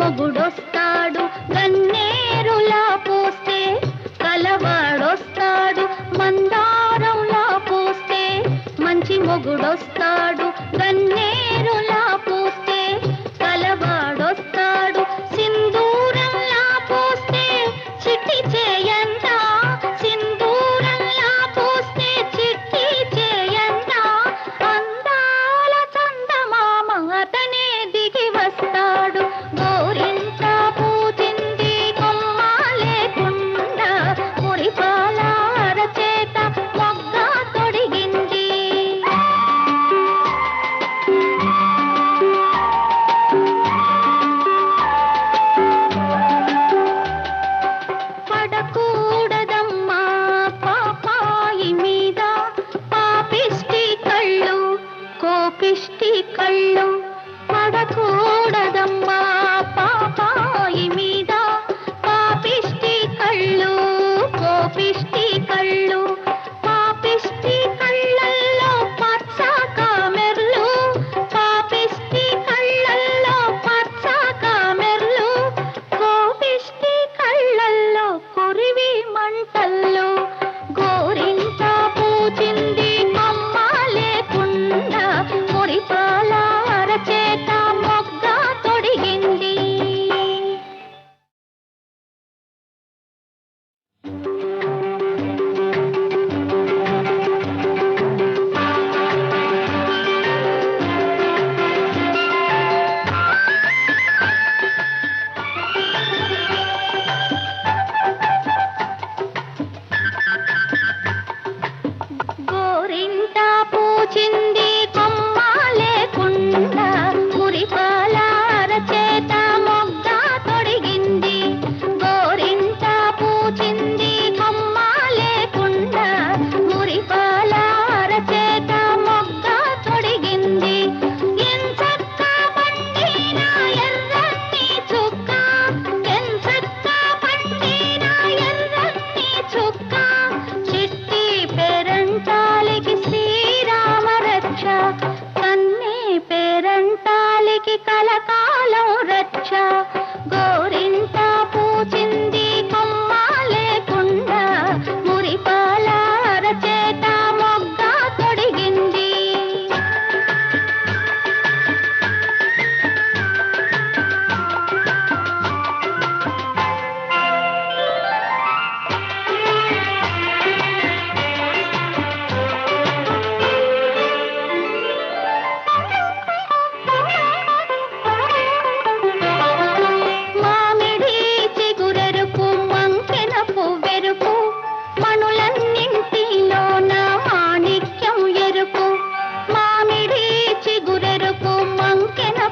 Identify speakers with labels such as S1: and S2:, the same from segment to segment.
S1: మంచి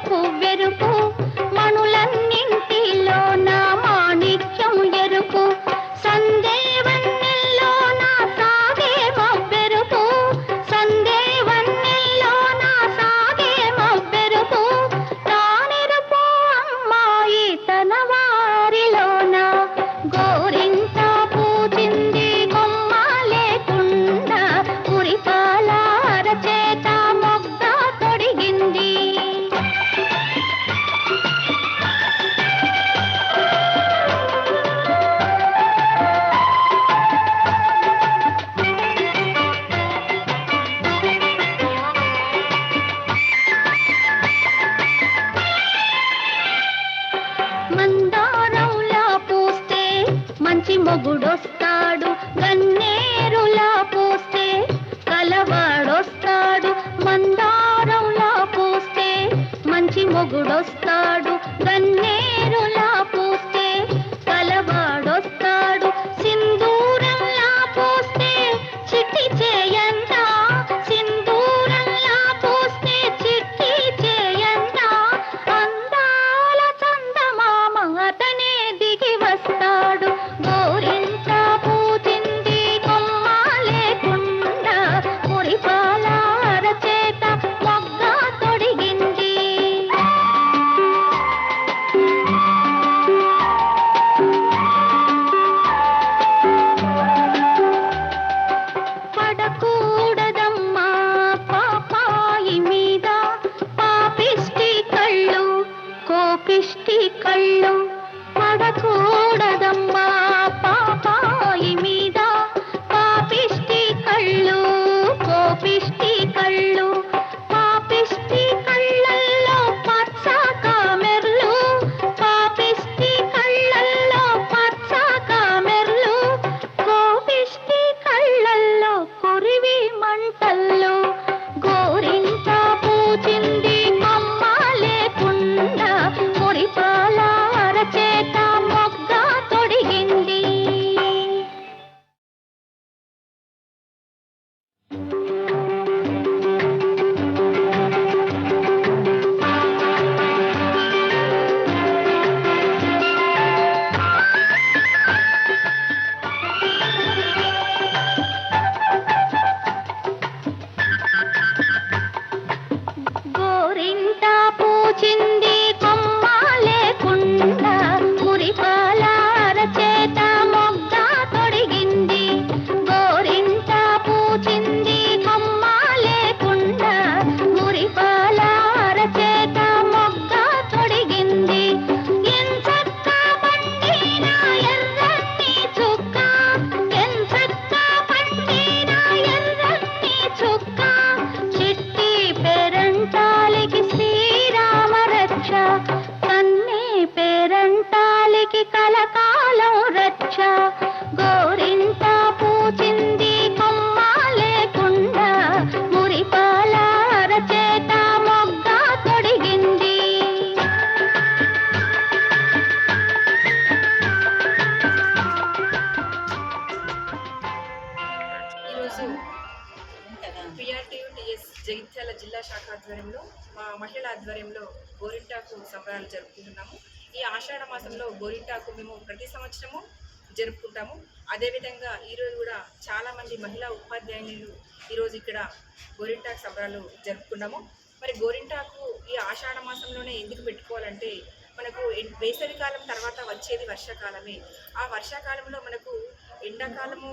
S1: খুব కోపిష్టి కళ్ళు పడకూడదమ్మా.
S2: ఆధ్వర్యంలో గోరింటాకు సంబరాలు జరుపుకుంటున్నాము. ఈ ఆషాఢ మాసంలో గోరింటాకు మేము ప్రతి సంవత్సరము జరుపుకుంటాము. అదేవిధంగా ఈరోజు కూడా చాలామంది మహిళా ఉపాధ్యాయులు ఈరోజు ఇక్కడ గోరింటాకు సంబరాలు జరుపుకున్నాము మరి గోరింటాకు ఈ ఆషాఢ మాసంలోనే ఎందుకు పెట్టుకోవాలంటే మనకు వేసవికాలం తర్వాత వచ్చేది వర్షాకాలమే. ఆ వర్షాకాలంలో మనకు ఎండాకాలము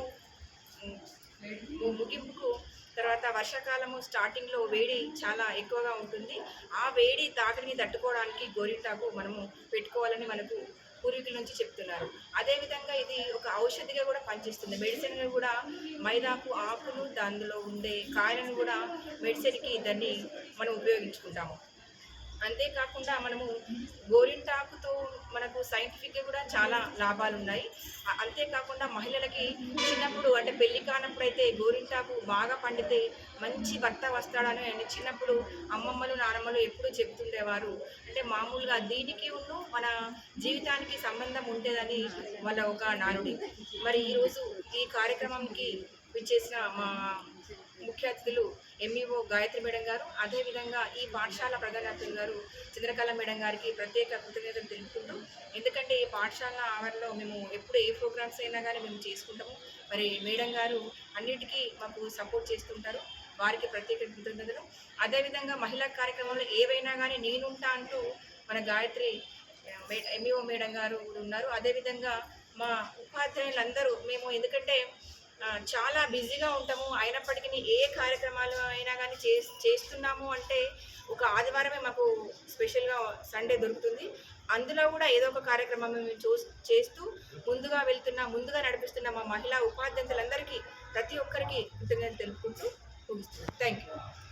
S2: ముగింపుకు తర్వాత వర్షాకాలము స్టార్టింగ్లో వేడి చాలా ఎక్కువగా ఉంటుంది. ఆ వేడి తాకిడిని తట్టుకోవడానికి గోరింటాకు మనము పెట్టుకోవాలని మనకు పూర్వీకుల నుంచి చెప్తున్నారు. అదేవిధంగా ఇది ఒక ఔషధిగా కూడా పనిచేస్తుంది. మెడిసిన్ కూడా మైదాకు ఆకులు దానిలో ఉండే కాయలను కూడా మెడిసిన్కి దాన్ని మనం ఉపయోగించుకుంటాము. అంతేకాకుండా మనము గోరింటాకుతో మనకు సైంటిఫిక్గా కూడా చాలా లాభాలు ఉన్నాయి అంతేకాకుండా మహిళలకి చిన్నప్పుడు అంటే పెళ్ళి కానప్పుడు అయితే గోరింటాకు బాగా పండితే మంచి భర్త వస్తాడని అని చిన్నప్పుడు అమ్మమ్మలు నానమ్మలు ఎప్పుడూ చెప్తుండేవారు. అంటే మామూలుగా దీనికి ఉన్ను మన జీవితానికి సంబంధం ఉండేదని వాళ్ళ ఒక నానుడి. మరి ఈరోజు ఈ కార్యక్రమంకి విచ్చేసిన మా ముఖ్య అతిథులు ఎంఈఓ గాయత్రి మేడం గారు. అదేవిధంగా ఈ పాఠశాల ప్రధానార్థులు గారు చంద్రకళ మేడం గారికి ప్రత్యేక కృతజ్ఞతలు తెలుపుకుంటూ ఎందుకంటే ఈ పాఠశాల ఆవరణలో మేము ఎప్పుడు ఏ ప్రోగ్రామ్స్ అయినా కానీ మేము చేసుకుంటాము. మరి మేడం గారు అన్నిటికీ మాకు సపోర్ట్ చేస్తుంటారు. వారికి ప్రత్యేక కృతజ్ఞతలు. అదేవిధంగా మహిళా కార్యక్రమంలో ఏవైనా కానీ నేనుంటా అంటూ మన గాయత్రి ఎంఈఓ మేడం గారు కూడా ఉన్నారు. అదేవిధంగా మా ఉపాధ్యాయులందరూ మేము ఎందుకంటే చాలా బిజీగా ఉంటాము. అయినప్పటికీ ఏ కార్యక్రమాలు అయినా కానీ చే చేస్తున్నాము అంటే ఒక ఆదివారమే మాకు స్పెషల్గా సండే దొరుకుతుంది. అందులో కూడా ఏదో ఒక కార్యక్రమం మేము చూ చేస్తూ ముందుగా వెళ్తున్న ముందుగా నడిపిస్తున్న మా మహిళా ఉపాధ్యాయులందరికీ ప్రతి ఒక్కరికి కృతజ్ఞతలు తెలుపుకుంటూ ముగిస్తున్నాను థ్యాంక్ యూ